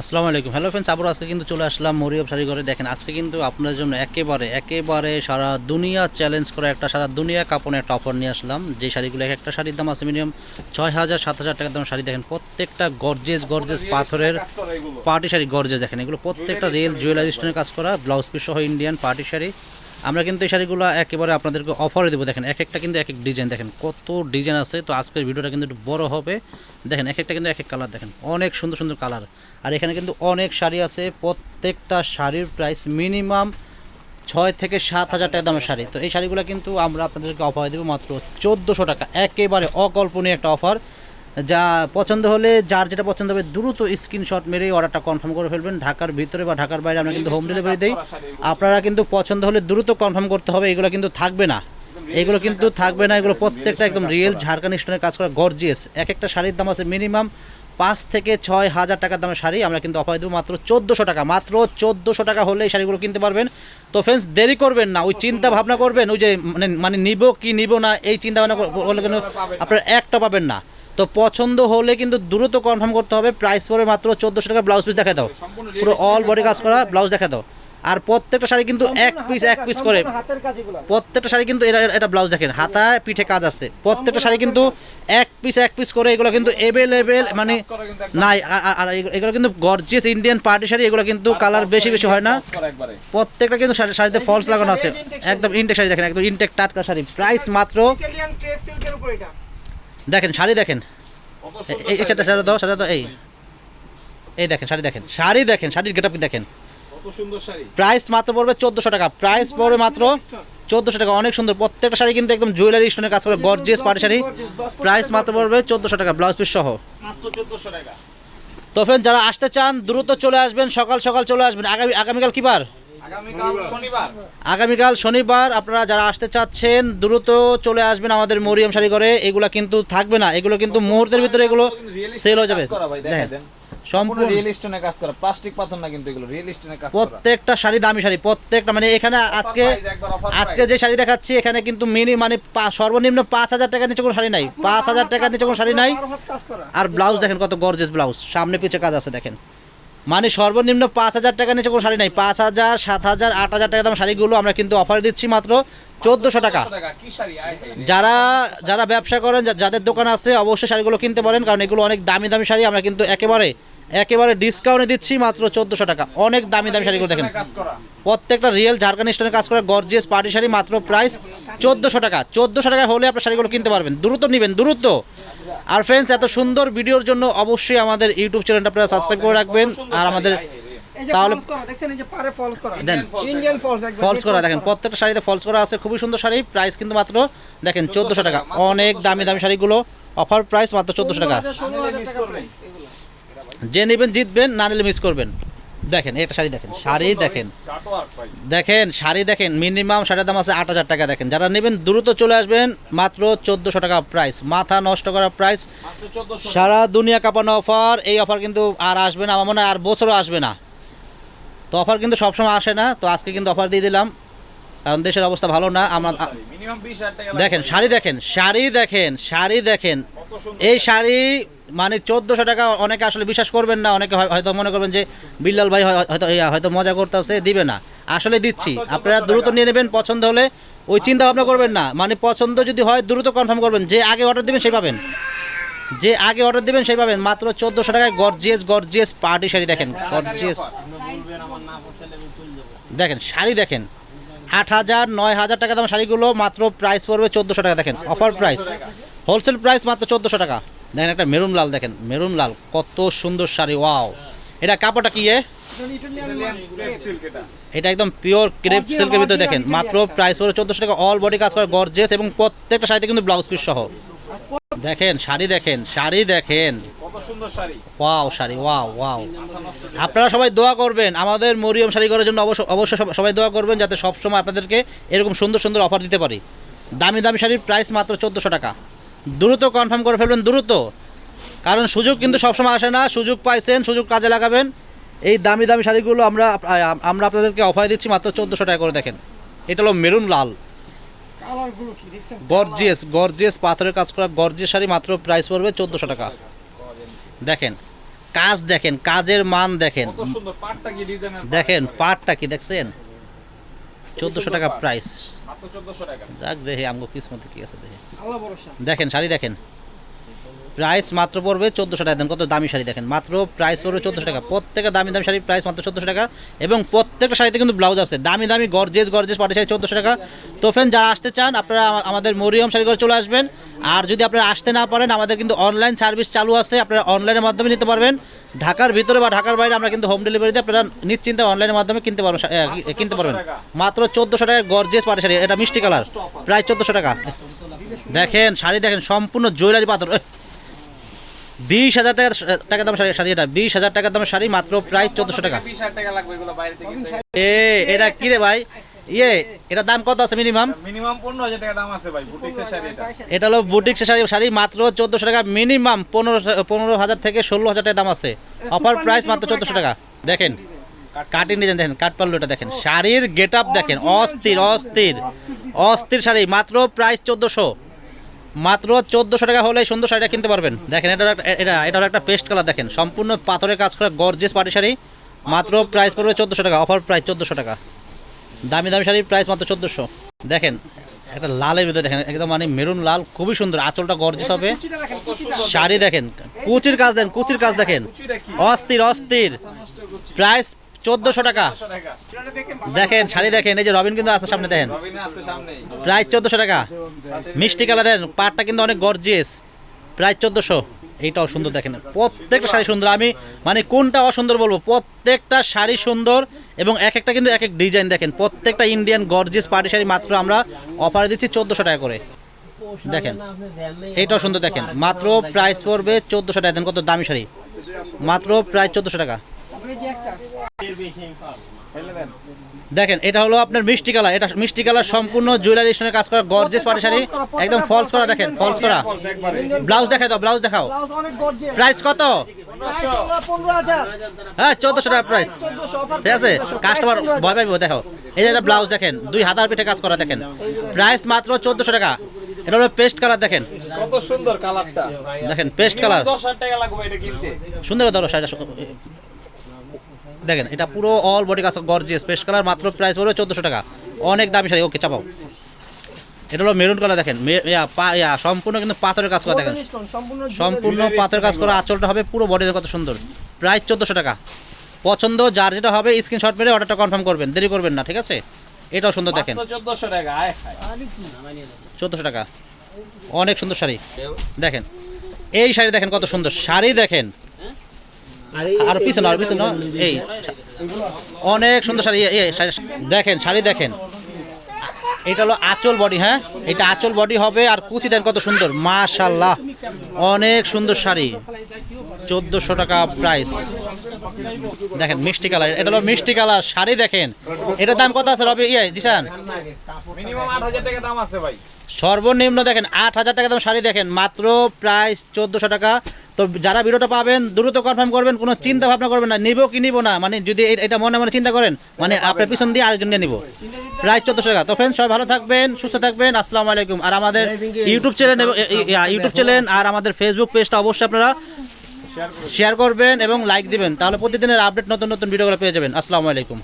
আসসালামু আলাইকুম। Hello friends আবার আজকে কিন্তু চলে আসলাম মরিয়ব শাড়ি করে দেখেন, আজকে কিন্তু আপনার জন্য একেবারে একেবারে সারা দুনিয়া চ্যালেঞ্জ করে একটা, সারা দুনিয়া কাপড়ে একটা অফার নিয়ে আসলাম। যে শাড়িগুলো এক একটা শাড়ির দাম আছে মিনিমাম ছয় হাজার সাত হাজার টাকার দাম শাড়ি দেখেন, প্রত্যেকটা গর্জেস গর্জেস পাথরের পার্টি শাড়ি গর্জেস দেখেন। এগুলো প্রত্যেকটা রেল জুয়েলারি স্টোনের কাজ করা ব্লাউজ পিস সহ ইন্ডিয়ান পার্টি শাড়ি। আমরা কিন্তু এই শাড়িগুলো একেবারে আপনাদেরকে অফারে দেবো। দেখেন এক একটা কিন্তু এক এক ডিজাইন দেখেন, কত ডিজাইন আছে। তো আজকের ভিডিওটা কিন্তু একটু বড় হবে। দেখেন এক একটা কিন্তু এক এক কালার দেখেন, অনেক সুন্দর সুন্দর কালার আর এখানে কিন্তু অনেক শাড়ি আছে। প্রত্যেকটা শাড়ির প্রাইস মিনিমাম ছয় থেকে সাত হাজার টাকা দামের শাড়ি। তো এই শাড়িগুলো কিন্তু আমরা আপনাদেরকে অফার দেবো মাত্র চোদ্দোশো টাকা। একেবারে অকল্পনীয় একটা অফার যা পছন্দ হলে যার যেটা পছন্দ হবে দ্রুত স্ক্রিনশট মেরেই অর্ডারটা কনফার্ম করে ফেলবেন। ঢাকার ভিতরে বা ঢাকার বাইরে আমরা কিন্তু হোম ডেলিভারি দিই। আপনারা কিন্তু পছন্দ হলে দ্রুত কনফার্ম করতে হবে এগুলো কিন্তু থাকবে না। এগুলো কিন্তু থাকবে না এগুলো প্রত্যেকটা একদম রিয়েল ঝাড়খান্ড স্টোনের কাজ করা গর্জিয়াস এক একটা শাড়ির দাম আছে মিনিমাম পাঁচ থেকে ছয় হাজার টাকার দামের শাড়ি। আমরা কিন্তু অফার দেবো মাত্র চোদ্দোশো টাকা। মাত্র চোদ্দোশো টাকা হলে এই শাড়িগুলো কিনতে পারবেন। তো ফ্রেন্ডস দেরি করবেন না। ওই চিন্তা ভাবনা করবেন ওই যে মানে মানে নিব কি নিব না এই চিন্তা ভাবনা করলে কিন্তু আপনার একটা পাবেন না। তো পছন্দ হলে কিন্তু দ্রুত কনফার্ম করতে হবে। প্রাইস পড়বে মাত্র চোদ্দোশো টাকা ব্লাউজ পিস দেখা দাও। পুরো অল বডি কাজ করা ব্লাউজ দেখা দাও। আর প্রত্যেকটা শাড়ি কিন্তু এক পিস এক পিস করে। প্রত্যেকটা শাড়ি কিন্তু এটা এটা ব্লাউজ দেখেন হাতায় পিঠে কাজ আছে। প্রত্যেকটা শাড়ি কিন্তু এক পিস এক পিস করে এগুলো কিন্তু এভেলেবেল মানে নাই। আর- এগুলো- কিন্তু গর্জিয়াস ইন্ডিয়ান পার্টি শাড়ি এগুলো কিন্তু কালার বেশি বেশি হয় না। প্রত্যেকটা কিন্তু শাড়ি- শাড়িতে ফলস লাগানো আছে। একদম ইনটেক শাড়ি দেখেন একদম ইনটেক টাটকা শাড়ি। প্রাইস মাত্র দেখেন শাড়ি দেখেন। এই- সেটা শাড়ি দাও শাড়ি দাও এই। এই দেখেন শাড়ি দেখেন শাড়ি দেখেন শাড়ির গেটআপ দেখেন। প্রাইস মাত্র পড়বে চোদ্দোশো টাকা প্রাইস পড়বে মাত্র চোদ্দোশো টাকা অনেক সুন্দর। প্রত্যেকটা শাড়ি কিন্তু একদম জুয়েলারি স্টোনের কাজ করে গর্জিয়াস পাটি শাড়ি। প্রাইস মাত্র পড়বে চোদ্দোশো টাকা ব্লাউজ পিস সহ। তো ফ্রেন্ড যারা আসতে চান দ্রুত চলে আসবেন সকাল সকাল চলে আসবেন। আগামী আগামীকাল কি বার? আগামীকাল শনিবার। আপনারা যারা আসতে চাচ্ছেন দ্রুত চলে আসবেন আমাদের মরিয়ম শাড়ি করে এগুলা কিন্তু থাকবে না। এগুলো কিন্তু মুহূর্তের ভিতরে এগুলো সেল হয়ে যাবে। দেখেন। সম্পূর্ণ সম্পূর্ণ রিয়েল স্টোনে কাজ করা। প্লাস্টিক পাথর না কিন্তু এগুলো রিয়েল স্টোনে কাজ করা। প্রত্যেকটা শাড়ি দামি শাড়ি প্রত্যেকটা মানে এখানে আজকে আজকে যে শাড়ি দেখাচ্ছি এখানে কিন্তু মিনি মানে সর্বনিম্ন পাঁচ হাজার টাকার নিচে কোনো শাড়ি নাই। পাঁচ হাজার টাকার নিচে কোনো শাড়ি নাই। আর ব্লাউজ দেখেন কত গর্জেস ব্লাউজ সামনে পিছে কাজ আছে দেখেন। মানে সর্বনিম্ন পাঁচ হাজার টাকা নিচে কোনো শাড়ি নাই পাঁচ হাজার, সাত হাজার, আট হাজার টাকা দাম শাড়িগুলো আমরা কিন্তু অফার দিচ্ছি মাত্র চোদ্দোশো টাকা। যারা যারা ব্যবসা করেন যাদের দোকান আছে, অবশ্যই শাড়িগুলো কিনতে পারেন, কারণ এগুলো অনেক দামি দামি শাড়ি, আমরা কিন্তু একেবারে একেবারে ডিসকাউন্টে দিচ্ছি মাত্র চোদ্দোশো টাকা। অনেক দামি দামি শাড়িগুলো দেখেন। প্রত্যেকটা রিয়েল ঝাড়খান্ড স্টোনের কাজ করে গর্জিয়াস পার্টি শাড়ি মাত্র প্রাইস চোদ্দোশো টাকা। চোদ্দোশো টাকা হলে আপনার শাড়িগুলো কিনতে পারবেন। দ্রুত নেবেন দ্রুত। আর ফ্রেন্ডস এত সুন্দর ভিডিওর জন্য অবশ্যই আমাদের ইউটিউব চ্যানেলটা আপনারা সাবস্ক্রাইব করে রাখবেন। আর আমাদের তাহলে- ফলস করা ফলস দেখেন প্রত্যেকটা শাড়িতে ফলস করা আছে। খুবই সুন্দর শাড়ি। প্রাইস কিন্তু মাত্র দেখেন চোদ্দোশো টাকা। অনেক দামি দামি শাড়িগুলো। অফার প্রাইস মাত্র চোদ্দোশো টাকা 16000 টাকা প্রাইস এগুলো যে নেবেন জিতবেন না নিলে মিস করবেন। দেখেন এটা শাড়ি দেখেন শাড়ি দেখেন। দেখেন শাড়ি দেখেন মিনিমাম শাড়ির দাম আছে আট হাজার টাকা দেখেন। যারা নেবেন দ্রুত চলে আসবেন মাত্র চোদ্দোশো টাকা প্রাইস মাথা নষ্ট করা প্রাইস সারা দুনিয়া কাঁপানো অফার এই অফার কিন্তু আর আসবে না। আমার মনে হয় আর বছরও আসবে না। তো অফার কিন্তু সবসময় আসে না। তো আজকে কিন্তু অফার দিয়ে দিলাম। কারণ দেশের অবস্থা ভালো না। আমরা মিনিমাম 20000 টাকা দেখেন শাড়ি দেখেন শাড়ি দেখেন শাড়ি দেখেন। এই শাড়ি মানে চোদ্দোশো টাকা অনেকে আসলে বিশ্বাস করবেন না অনেকে হয়- হয়তো মনে করবেন যে বিল্লাল ভাই হয়- হয়তো হয়তো মজা করতেছে দিবে না। আসলে দিচ্ছি। আপনারা দ্রুত নিয়ে নেবেন পছন্দ হলে ওই চিন্তা ভাবনা করবেন না। মানে পছন্দ যদি হয় দ্রুত কনফার্ম করবেন যে আগে অর্ডার দিবেন সেই পাবেন। যে আগে অর্ডার দিবেন সেই পাবেন। মাত্র চোদ্দোশো টাকায় গর্জিয়াস গর্জিয়াস পার্টি শাড়ি দেখেন। গর্জিয়াস দেখেন শাড়ি দেখেন। আট হাজার নয় হাজার টাকা দাম শাড়িগুলো মাত্র প্রাইস পড়বে চোদ্দোশো টাকা। দেখেন অফার প্রাইস হোলসেল প্রাইস মাত্র চোদ্দোশো টাকা। দেখেন একটা মেরুন লাল, দেখেন, মেরুন লাল, কত সুন্দর শাড়ি, ওয়াও। এটা কাপড়টা কি এটা একদম পিওর ক্রেপ সিল্কের ভিতরে দেখেন, মাত্র প্রাইস পড়ে চোদ্দোশো টাকা অল বডি কাজ করে গর্জেস এবং প্রত্যেকটা শাড়িতে কিন্তু ব্লাউজ পিস সহ। দেখেন, শাড়ি দেখেন শাড়ি দেখেন। ওয়াও শাড়ি ওয়াও ওয়াও আপনারা সবাই দোয়া করবেন, আমাদের মরিয়ম শাড়ি করার জন্য অবশ্য অবশ্যই সব- সবাই দোয়া করবেন, যাতে সবসময় আপনাদেরকে এরকম সুন্দর সুন্দর অফার দিতে পারি। দামি দামি শাড়ির প্রাইস মাত্র চোদ্দোশো টাকা। দ্রুত কনফার্ম করে ফেলবেন দ্রুত। কারণ সুযোগ কিন্তু সবসময় আসে না সুযোগ পাইছেন সুযোগ কাজে লাগাবেন। এই দামি দামি শাড়িগুলো আমরা আমরা আপনাদেরকে অফার দিচ্ছি মাত্র চোদ্দোশো টাকা করে দেখেন। এটা হলো মেরুন লাল। গর্জিয়াস গর্জিয়াস পাথরের কাজ করা গর্জিয়াস শাড়ি মাত্র প্রাইস পড়বে চোদ্দোশো টাকা। দেখেন কাজ দেখেন কাজের মান দেখেন। দেখেন পাটটা কি দেখছেন? চোদ্দোশো টাকা প্রাইস মাত্র 1400 টাকা যাক দেখে আমগো কিসমতে কি আছে দেখে। দেখেন শাড়ি দেখেন। প্রাইস মাত্র পড়বে চোদ্দোশো টাকা। দেন কত দামি শাড়ি দেখেন। মাত্র প্রাইস পড়বে চোদ্দোশো টাকা। প্রত্যেকটা দামি দামি শাড়ির প্রাইস মাত্র চোদ্দোশো টাকা এবং প্রত্যেকটা শাড়িতে কিন্তু ব্লাউজ আছে। দামি দামি গর্জেস গর্জেস পাটি শাড়ি চোদ্দোশো টাকা। তো ফ্রেন্ড যারা আসতে চান, আপনারা আমাদের মরিয়ম শাড়ি ঘরে চলে আসবেন। আর যদি আপনারা আসতে না পারেন, আমাদের কিন্তু অনলাইন সার্ভিস চালু আছে। আপনারা অনলাইনের মাধ্যমে নিতে পারবেন। ঢাকার ভিতরে বা ঢাকার বাইরে আমরা কিন্তু হোম ডেলিভারিতে আপনারা নিশ্চিন্তে অনলাইনের মাধ্যমে কিনতে পারবেন কিনতে পারবেন। মাত্র চোদ্দোশো টাকা গর্জেস পাটি শাড়ি। এটা মিষ্টি কালার। প্রায় চোদ্দোশো টাকা। দেখেন, শাড়ি দেখেন, সম্পূর্ণ জুয়েলারি পাথর। বিশ হাজার টাকা টাকা দাম শাড়ি শাড়ি এটা। বিশ হাজার টাকা দামের শাড়ি মাত্র প্রায় চোদ্দোশো টাকা। 20000 টাকা লাগবে এগুলো বাইরে থেকে। কিনতে এ এটা কি রে ভাই? ইয়ে এটা দাম কত আছে মিনিমাম? মিনিমাম 15000 টাকা দাম আছে ভাই বুটিক্সের শাড়ি এটা। এটা হলো বুটিক শাড়ি। শাড়ি মাত্র চোদ্দোশো টাকা মিনিমাম পনেরো পনেরো হাজার থেকে ষোলো হাজার টাকা দাম আছে। অফার প্রাইস মাত্র চোদ্দোশো টাকা। দেখেন কাটিং ডিজাইন দেখেন কাট পাল্লু এটা দেখেন। শাড়ির গেট আপ দেখেন অস্থির অস্থির অস্থির শাড়ি মাত্র প্রাইস চোদ্দোশো। মাত্র চোদ্দোশো টাকা হলে সুন্দর শাড়িটা কিনতে পারবেন। দেখেন, এটা এটা এটার একটা পেস্ট কালার দেখেন। সম্পূর্ণ পাথরের কাজ করা গর্জেস পাটি শাড়ি। মাত্র প্রাইস পড়বে চোদ্দোশো টাকা অফার প্রাইস চোদ্দোশো টাকা। দামি দামি শাড়ির প্রাইস মাত্র চোদ্দোশো। দেখেন, একটা লালের ভিতরে দেখেন, একদম মানে মেরুন লাল, খুবই সুন্দর। আঁচলটা গর্জেস হবে। শাড়ি দেখেন, কুচির কাজ দেখেন কুচির কাজ দেখেন। অস্থির অস্থির। প্রাইস চোদ্দোশো টাকা। 500 টাকা এটা দেখেন, শাড়ি দেখেন, এই যে রবিন কিন্তু আছে সামনে, দেখেন। প্রাইস চোদ্দোশো টাকা। মিষ্টি কালার দেন পাটটা কিন্তু অনেক গর্জিয়াস প্রাইস চোদ্দোশো। এইটাও সুন্দর, দেখেন। প্রত্যেকটা শাড়ি সুন্দর। আমি মানে কোনটা অসুন্দর বলব? প্রত্যেকটা শাড়ি সুন্দর এবং এক একটা কিন্তু এক এক ডিজাইন, দেখেন। প্রত্যেকটা ইন্ডিয়ান গর্জিয়াস পাটি শাড়ি মাত্র আমরা অফারে দিচ্ছি চোদ্দোশো টাকা করে। দেখেন, এইটাও সুন্দর, দেখেন। মাত্র প্রাইস পড়বে চোদ্দোশো টাকা। দেন কত দামি শাড়ি। মাত্র প্রায় চোদ্দোশো টাকা এই যে একটা ফেলে দেন দেখেন এটা হলো আপনার মিষ্টি কালার। এটা মিষ্টি কালার সম্পূর্ণ জুয়েলারি স্টোনের কাজ করা গর্জেস পাটি শাড়ি। একদম ফলস করা দেখেন ফলস করা। ব্লাউজ দেখাই দাও ব্লাউজ দেখাও। প্রাইস কত? হাজার হ্যাঁ চোদ্দশো টাকা প্রাইস ঠিক আছে? কাস্টমার ভয় পাইব দেখো। এই যে একটা ব্লাউজ দেখেন দুই হাতার পিঠে কাজ করা দেখেন। প্রাইস মাত্র চোদ্দশো টাকা। এটা হলো পেস্ট কালার দেখেন। কত সুন্দর কালারটা দেখেন পেস্ট কালার 10000 টাকা লাগবে এটা কিনতে। সুন্দর ধরো শাড়িটা দেখেন এটা পুরো অল বডি কাজ গর্জিয়াস পেস্ট কালার মাত্র প্রাইস পড়বে চোদ্দশো টাকা। অনেক দামি শাড়ি ওকে চাপাও। এটা হলো মেরুন কালার দেখেন সম্পূর্ণ কিন্তু পাথরের কাজ করা দেখেন। সম্পূর্ণ সম্পূর্ণ পাথরের কাজ করা আঁচলটা হবে পুরো বডিতে কত সুন্দর। প্রাইস চোদ্দোশো টাকা। পছন্দ যার যেটা হবে স্ক্রিনশট মেরে অর্ডারটা কনফার্ম করবেন দেরি করবেন না ঠিক আছে? এটাও সুন্দর দেখেন। মাত্র 1400 টাকা আয় আরে কি? চোদ্দোশো টাকা। অনেক সুন্দর শাড়ি। দেখেন এই শাড়ি দেখেন কত সুন্দর। শাড়ি দেখেন আর পিছনে আর পিছনে এই অনেক সুন্দর শাড়ি দেখেন শাড়ি দেখেন। এটা হলো আঁচল বডি হ্যাঁ? এটা আঁচল বডি হবে আর কুচি দেন কত সুন্দর। মাশাল্লাহ অনেক সুন্দর শাড়ি। চোদ্দোশো টাকা প্রাইস দেখেন মিষ্টি কালার। এটা হলো মিষ্টি কালার শাড়ি দেখেন। এটার দাম কত আছে রবি? ইয়ে জিসান মিনিমাম 8000 টাকা দাম আছে ভাই। সর্বনিম্ন দেখেন আট হাজার টাকা দাম শাড়ি দেখেন মাত্র প্রাইস চোদ্দোশো টাকা। তো যারা ভিডিওটা পাবেন দ্রুত কনফার্ম করবেন কোনো চিন্তা ভাবনা করবেন না নিবো কি নিবো না মানে যদি এটা মনে মনে চিন্তা করেন মানে আপনার পিছন দিয়ে আরেকজন নিয়ে নিবো। প্রাইস চোদ্দোশো টাকা। তো ফ্রেন্ডস সবাই ভালো থাকবেন সুস্থ থাকবেন আসসালামু আলাইকুম। আর আমাদের ইউটিউব চ্যানেল ইউটিউব চ্যানেল আর আমাদের ফেসবুক পেজটা অবশ্যই আপনারা শেয়ার করবেন এবং লাইক দিবেন। তাহলে প্রতিদিনের আপডেট নতুন নতুন ভিডিওগুলো পেয়ে যাবেন। আসসালামু আলাইকুম।